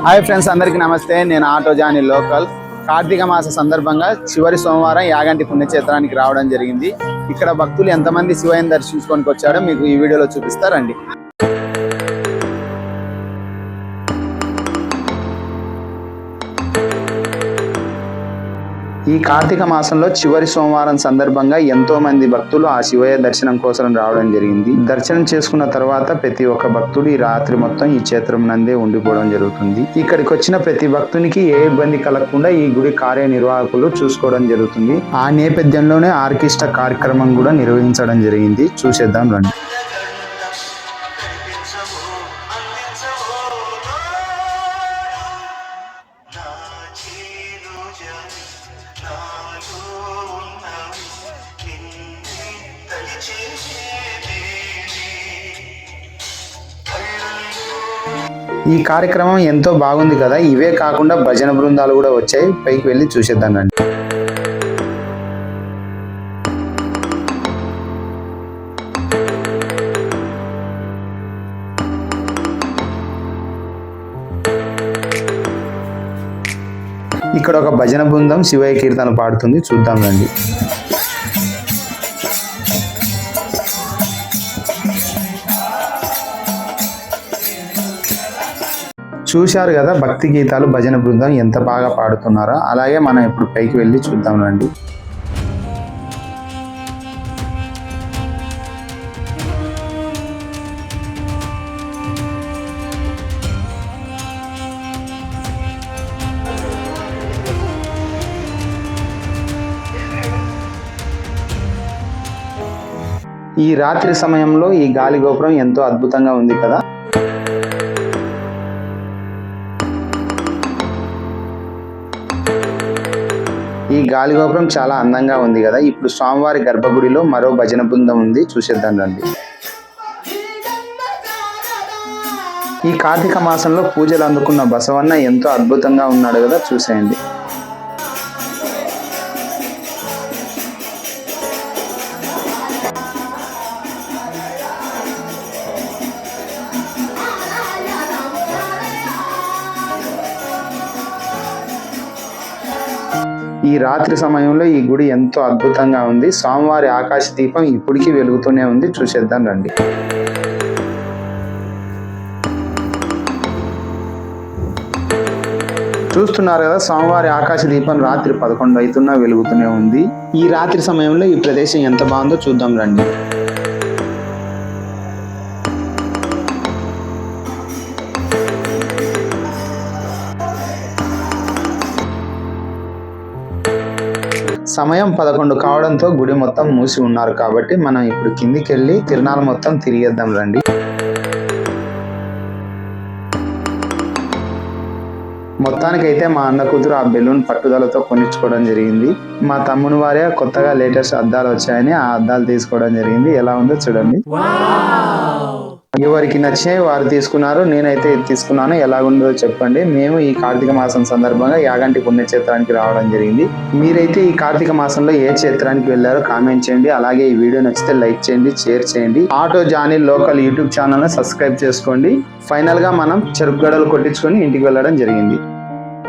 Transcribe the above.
Hi friends అందరికీ నమస్తే. నేను ఆటో జాని లోకల్. కార్తీక మాస సందర్భంగా చివరి సోమవారం యాగంటి పుణ్యక్షేత్రానికి రావడం జరిగింది. ఇక్కడ భక్తులు ఎంతమంది శివయ్యని దర్శించుకొని వచ్చాడో మీకు ఈ వీడియోలో చూపిస్తారండి ఈ కార్తీక మాసంలో చివరి సోమవారం సందర్భంగా ఎంతో మంది భక్తులు ఆ శివయ్య దర్శనం కోసం రావడం జరిగింది. దర్శనం చేసుకున్న తర్వాత ప్రతి ఒక్క భక్తుడు ఈ రాత్రి మొత్తం ఈ క్షేత్రం నందే ఉండిపోవడం జరుగుతుంది. ఇక్కడికి వచ్చిన ప్రతి భక్తునికి ఏ ఇబ్బంది కలగకుండా ఈ గుడి కార్యనిర్వాహకులు చూసుకోవడం జరుగుతుంది. ఆ నేపథ్యంలోనే ఆర్కెస్ట్రా కార్యక్రమం కూడా నిర్వహించడం జరిగింది. చూసేద్దాం రండి. ఈ కార్యక్రమం ఎంతో బాగుంది కదా. ఇవే కాకుండా భజన బృందాలు కూడా వచ్చాయి. పైకి వెళ్ళి చూసేద్దానండి ఇక్కడ ఒక భజన బృందం శివయ్య కీర్తన పాడుతుంది. చూద్దాం రండి. చూశారు కదా భక్తి గీతాలు భజన బృందం ఎంత బాగా పాడుతున్నారో. అలాగే మనం ఇప్పుడు పైకి వెళ్ళి చూద్దాం రండి. ఈ రాత్రి సమయంలో ఈ గాలి గోపురం ఎంతో అద్భుతంగా ఉంది కదా. ఈ గాలి గోపురం చాలా అందంగా ఉంది కదా. ఇప్పుడు స్వామివారి గర్భగుడిలో మరో భజన బృందం ఉంది. చూసేద్దాం రండి. ఈ కార్తీక మాసంలో పూజలు అందుకున్న బసవన్న ఎంతో అద్భుతంగా ఉన్నాడు కదా. చూసేయండి. ఈ రాత్రి సమయంలో ఈ గుడి ఎంతో అద్భుతంగా ఉంది. స్వామివారి ఆకాశ దీపం ఇప్పటికీ వెలుగుతూనే ఉంది. చూసేద్దాం రండి. చూస్తున్నారు కదా స్వామివారి ఆకాశ దీపం రాత్రి పదకొండు అవుతున్నా వెలుగుతూనే ఉంది. ఈ రాత్రి సమయంలో ఈ ప్రదేశం ఎంత బాగుందో చూద్దాం రండి. సమయం పదకొండు కావడంతో గుడి మొత్తం మూసి ఉన్నారు కాబట్టి మనం ఇప్పుడు కిందికి వెళ్ళి తిరునాల మొత్తం తిరిగేద్దాం రండి. మొత్తానికైతే మా అన్న కూతురు ఆ బెలూన్ పట్టుదలతో కొనిచ్చుకోవడం జరిగింది. మా తమ్ముని వారే కొత్తగా లేటెస్ట్ అద్దాలు వచ్చాయని ఆ అద్దాలు తీసుకోవడం జరిగింది. ఎలా ఉందో చూడండి. ఎవరికి నచ్చినవి వారు తీసుకున్నారు నేనైతే తీసుకున్నాను. ఎలా ఉందో చెప్పండి. మేము ఈ కార్తీక మాసం సందర్భంగా యాగంటి పుణ్యక్షేత్రానికి రావడం జరిగింది. మీరైతే ఈ కార్తీక మాసంలో ఏ క్షేత్రానికి వెళ్ళారో కామెంట్ చేయండి. అలాగే ఈ వీడియో నచ్చితే లైక్ చేయండి షేర్ చేయండి. Auto Johnny local YouTube channel subscribe చేసుకోండి. ఫైనల్గా మనం చెరుకు గడలు కొట్టించుకొని ఇంటికి వెళ్ళడం జరిగింది.